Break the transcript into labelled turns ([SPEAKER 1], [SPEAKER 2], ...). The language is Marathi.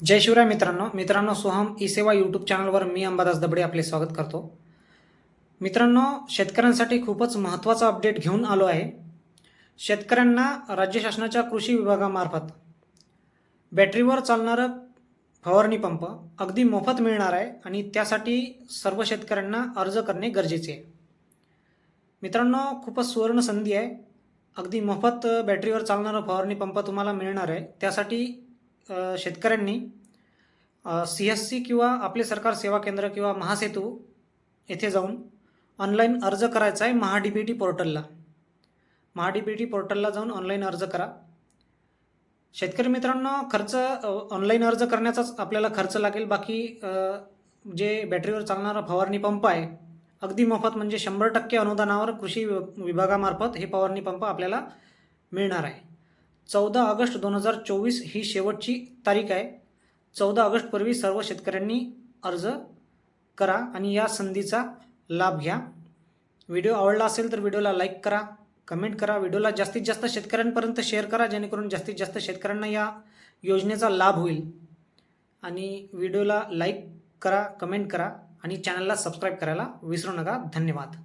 [SPEAKER 1] जय शिवराय मित्रांनो. मित्रांनो सोहम ई सेवा यूट्यूब चॅनलवर मी अंबादास दबडे आपले स्वागत करतो. मित्रांनो शेतकऱ्यांसाठी खूपच महत्त्वाचा अपडेट घेऊन आलो आहे. शेतकऱ्यांना राज्य शासनाच्या कृषी विभागामार्फत बॅटरीवर चालणारं फवारणी पंप अगदी मोफत मिळणार आहे आणि त्यासाठी सर्व शेतकऱ्यांना अर्ज करणे गरजेचे आहे. मित्रांनो खूपच सुवर्ण संधी आहे. अगदी मोफत बॅटरीवर चालणारा फवारणी पंप तुम्हाला मिळणार आहे. त्यासाठी शेतकऱ्यांनी सी एस सी किंवा आपले सरकार सेवा केंद्र किंवा महासेतू येथे जाऊन ऑनलाईन अर्ज करायचा आहे महाडीबीटी पी टी पोर्टलला. महाडीबीटी पोर्टलला जाऊन ऑनलाईन अर्ज करा. शेतकरी मित्रांनो खर्च ऑनलाईन अर्ज करण्याचाच आपल्याला खर्च लागेल. बाकी जे बॅटरीवर चालणारा फवारणी पंप आहे अगदी मोफत म्हणजे शंभर टक्के अनुदानावर कृषी वि- विभागामार्फत हे फवारणी पंप आपल्याला मिळणार आहे. चौदा ऑगस्ट दोन हजार चोवीस ही शेवटची तारीख आहे. चौदा ऑगस्टपूर्वी सर्व शेतकऱ्यांनी अर्ज करा आणि या संधीचा लाभ घ्या. व्हिडिओ आवडला असेल तर व्हिडिओला लाईक करा कमेंट करा व्हिडिओला जास्तीत जास्त शेतकऱ्यांपर्यंत शेअर करा जेणेकरून जास्तीत जास्त शेतकऱ्यांना या योजनेचा लाभ होईल. आणि व्हिडिओला लाईक करा कमेंट करा आणि चॅनलला सबस्क्राईब करायला विसरू नका. धन्यवाद.